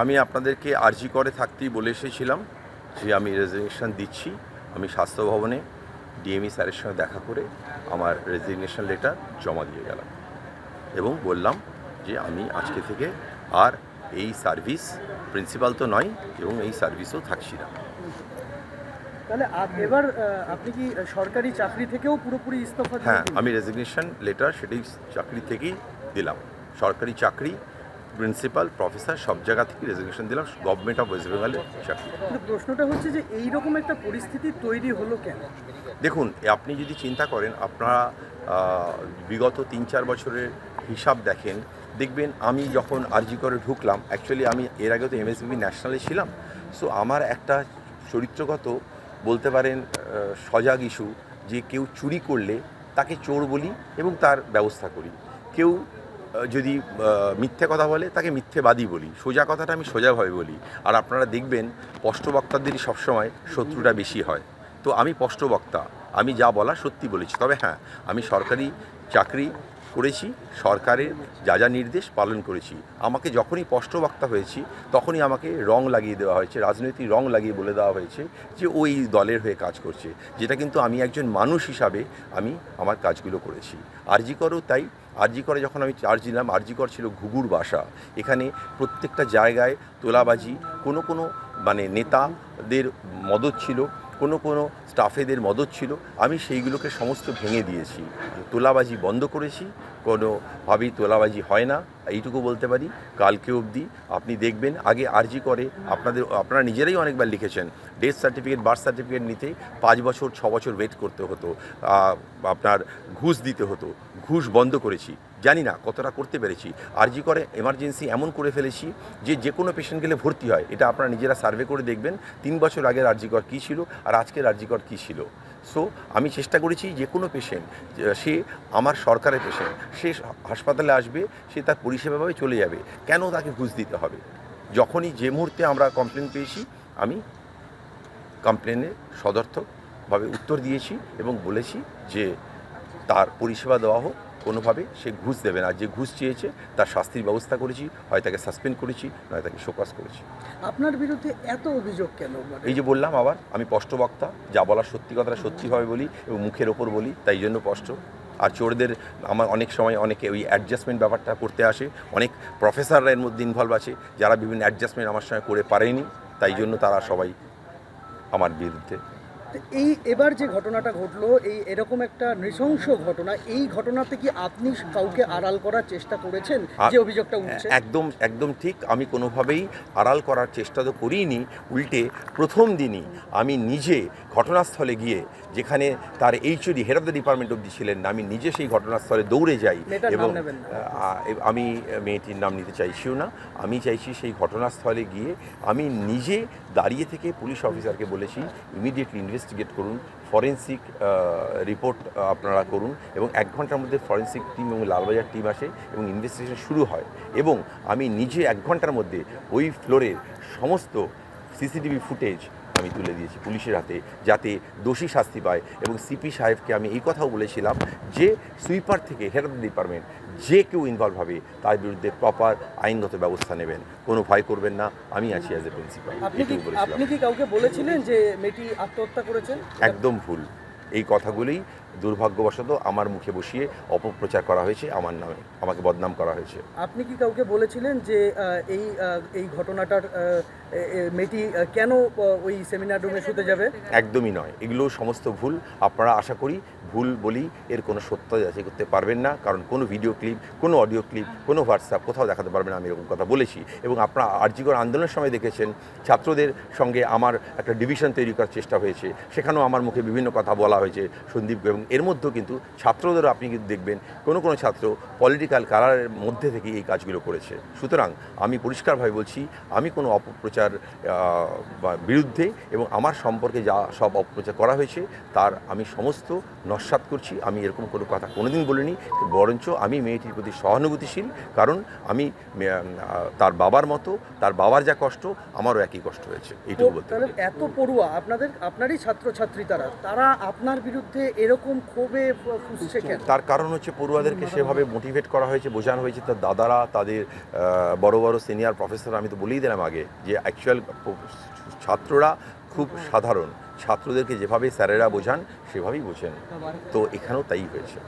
আমি আপনাদেরকে আর্জি করে থাকতেই বলে এসেছিলাম যে আমি রেজিগনেশন দিচ্ছি। আমি স্বাস্থ্য ভবনে ডিএমই স্যারের সঙ্গে দেখা করে আমার রেজিগনেশন লেটার জমা দিয়ে গেলাম এবং বললাম যে আমি আজকে থেকে আর এই সার্ভিস প্রিন্সিপাল তো নয় এবং এই সার্ভিসও থাকছি না। তাহলে এবার আপনি কি সরকারি চাকরি থেকেও পুরোপুরি ইস্তফা হ্যাঁ আমি রেজিগনেশন লেটার সেটাই চাকরি থেকেই দিলাম। সরকারি চাকরি প্রিন্সিপাল প্রফেসর সব জায়গা থেকে রেজিগনেশন দিলাম গভর্নমেন্ট অফ ওয়েস্ট বেঙ্গলের চাকরি। কিন্তু প্রশ্নটা হচ্ছে যে এই রকম একটা পরিস্থিতি তৈরি হলো কেন? দেখুন আপনি যদি চিন্তা করেন আপনারা বিগত তিন চার বছরের হিসাব দেখেন দেখবেন আমি যখন আরজি করে ঢুকলাম অ্যাকচুয়ালি আমি এর আগে তো এমএসবি ন্যাশনালে ছিলাম সো আমার একটা চরিত্রগত বলতে পারেন সজাগ ইস্যু যে কেউ চুরি করলে তাকে চোর বলি এবং তার ব্যবস্থা করি। কেউ যদি মিথ্যে কথা বলে, তাকে মিথ্যেবাদী বলি। সোজা কথাটা আমি সোজাভাবে বলি। আর আপনারা দেখবেন, স্পষ্টবক্তাদেরই সবসময় শত্রুটা বেশি হয়। তো আমি স্পষ্টবক্তা। আমি যা বলা সত্যি বলেছি। তবে হ্যাঁ আমি সরকারি চাকরি করেছি, সরকারের যা যা নির্দেশ পালন করেছি। আমাকে যখনই স্পষ্টবক্তা হয়েছি, তখনই আমাকে রং লাগিয়ে দেওয়া হয়েছে, রাজনৈতিক রং লাগিয়ে বলে দেওয়া হয়েছে যে ওই দলের হয়ে কাজ করছে। যেটা কিন্তু আমি একজন মানুষ হিসাবে আমি আমার কাজগুলো করেছি। আরজি করও তাই আরজি করে যখন আমি চার্জ দিলাম, আরজি কর ছিল ঘুঘুর বাসা। এখানে প্রত্যেকটা জায়গায় তোলাবাজি, কোনো কোনো মানে নেতাদের মদত ছিল। কোনো কোনো স্টাফেদের মদত ছিল, আমি সেইগুলোকে সমস্ত ভেঙে দিয়েছি। তোলাবাজি বন্ধ করেছি, কোনোভাবেই তোলাবাজি হয় না, এইটুকু বলতে পারি। কালকে অবধি আপনি দেখবেন, আগে আরজি করে আপনাদের, আপনারা নিজেরাই অনেকবার লিখেছেন ডেথ সার্টিফিকেট বার্থ সার্টিফিকেট নিতে পাঁচ বছর, ছ বছর ওয়েট করতে হতো আপনার ঘুষ দিতে হতো, ঘুষ বন্ধ করেছি। জানি না কতটা করতে পেরেছি। আরজি করে এমার্জেন্সি এমন করে ফেলেছি যে যে কোনো পেশেন্ট গেলে ভর্তি হয়। এটা আপনারা নিজেরা সার্ভে করে দেখবেন, তিন বছর আগের আরজিকর কী ছিল আর আজকের আরজিকর কী ছিল। সো আমি চেষ্টা করেছি যে কোনো পেশেন্ট সে আমার সরকারের পেশেন্ট সে হাসপাতালে আসবে, সে তার পরিষেবাভাবে চলে যাবে। কেন তাকে ঘুষ দিতে হবে? যখনই যে মুহূর্তে আমরা কমপ্লেন পেয়েছি, আমি কমপ্লেনের সদর্থকভাবে উত্তর দিয়েছি এবং বলেছি যে তার পরিষেবা দেওয়া হোক কোনোভাবে সে ঘুষ দেবে না। যে ঘুষ চেয়েছে তার শাস্তির ব্যবস্থা করেছি হয় তাকে সাসপেন্ড করেছি নয় তাকে শোকাস করেছি। আপনার বিরুদ্ধে এত অভিযোগ কেন? মানে এই যে বললাম আবার আমি স্পষ্ট বক্তা যা বলার সত্যি কথাটা সত্যিভাবে বলি এবং মুখের ওপর বলি তাই জন্য স্পষ্ট। আর চোরদের আমার অনেক সময় অনেকে ওই অ্যাডজাস্টমেন্ট ব্যাপারটা করতে আসে। অনেক প্রফেসররা এর মধ্যে ইনভলভ আছে যারা বিভিন্ন অ্যাডজাস্টমেন্ট আমার সঙ্গে করে পারেনি তাই জন্য তারা সবাই আমার বিরুদ্ধে এই এবার যে ঘটনাটা ঘটলো এই এরকম একটা নৃশংস ঘটনা এই ঘটনাতে কি আপনি কাউকে আড়াল করার চেষ্টা করেছেন যে অভিযোগটা উঠছে? একদম একদম ঠিক। আমি কোনোভাবেই আড়াল করার চেষ্টা তো করিনি উল্টে প্রথম দিনই আমি নিজে ঘটনাস্থলে গিয়ে যেখানে তার HOD head of the department অব্দি ছিলেন না আমি নিজে সেই ঘটনাস্থলে দৌড়ে যাই এবং আমি মেয়েটির নাম নিতে চাইছিও না। আমি চাইছি সেই ঘটনাস্থলে গিয়ে আমি নিজে দাঁড়িয়ে থেকে পুলিশ অফিসারকে বলেছি ইমিডিয়েটলি ইনভেস্টিগেট করুন, ফরেন্সিক রিপোর্ট আপনারা করুন এবং এক ঘণ্টার মধ্যে ফরেন্সিক টিম এবং লালবাজার টিম আসে এবং ইনভেস্টিগেশন শুরু হয়। এবং আমি নিজে এক ঘণ্টার মধ্যে ওই ফ্লোরের সমস্ত সিসিটিভি ফুটেজ আমি তুলে দিয়েছি পুলিশের হাতে যাতে দোষী শাস্তি পায়। এবং সিপি সাহেবকে আমি এই কথাও বলেছিলাম যে সুইপার থেকে হেড অফ ডিপার্টমেন্ট যে কেউ ইনভলভ হবে তার বিরুদ্ধে প্রপার আইনগত ব্যবস্থা নেবেন। কোনো ভয় করবেন না আমি আছি অ্যাজ এ প্রিন্সিপাল আপনি কি কাউকে বলেছিলেন যে মেয়েটি আত্মহত্যা করেছেন একদম ভুল। এই কথাগুলোই দুর্ভাগ্যবশত আমার মুখে বসিয়ে অপপ্রচার করা হয়েছে আমার নামে আমাকে বদনাম করা হয়েছে। আপনি কি কাউকে বলেছিলেন যে এই এই ঘটনাটার মেয়েটি কেন ওই সেমিনার রুমে শুতে যাবে? একদমই নয়। এগুলো সমস্ত ভুল। আপনারা আশা করি ভুল বলি এর কোনো সত্য যাচাই করতে পারবেন না, কারণ কোনো ভিডিও ক্লিপ কোনো অডিও ক্লিপ কোনো হোয়াটসঅ্যাপ কোথাও দেখাতে পারবেন আমি এরকম কথা বলেছি। এবং আপনারা আর্যিকর আন্দোলনের সময় দেখেছেন, ছাত্রদের সঙ্গে আমার একটা ডিভিশন তৈরি করার চেষ্টা হয়েছে। সেখানেও আমার মুখে বিভিন্ন কথা বলা হয়েছে সন্দীপ এবং এর মধ্যেও কিন্তু ছাত্রদেরও আপনি কিন্তু দেখবেন, কোনো কোনো ছাত্র পলিটিক্যাল কালারের মধ্যে থেকে এই কাজগুলো করেছে। সুতরাং আমি পরিষ্কারভাবে বলছি, আমি কোনো অপপ্রচার বা বিরুদ্ধে এবং আমার সম্পর্কে যা সব অপপ্রচার করা হয়েছে তার আমি সমস্ত নস্বাত করছি। আমি এরকম কোনো কথা কোনোদিন বলিনি বরঞ্চ আমি মেয়েটির প্রতি সহানুভূতিশীল। কারণ আমি তার বাবার মতো তার বাবার যা কষ্ট আমারও একই কষ্ট হয়েছে। এইটুকু বলতে পারি। এত পড়ুয়া আপনাদের আপনারই ছাত্রছাত্রী তারা তারা আপনার বিরুদ্ধে এরকম ক্ষোভে কেন? তার কারণ হচ্ছে পড়ুয়াদেরকে সেভাবে মোটিভেট করা হয়েছে বোঝানো হয়েছে। তার দাদারা তাদের বড় বড় সিনিয়র প্রফেসর আমি তো বলেই দিলাম আগে যে অ্যাকচুয়াল ছাত্ররা খুব সাধারণ। ছাত্রদেরকে যেভাবে স্যারেরা বোঝান সেভাবেই বোঝেন। তো এখানেও তাই হয়েছে।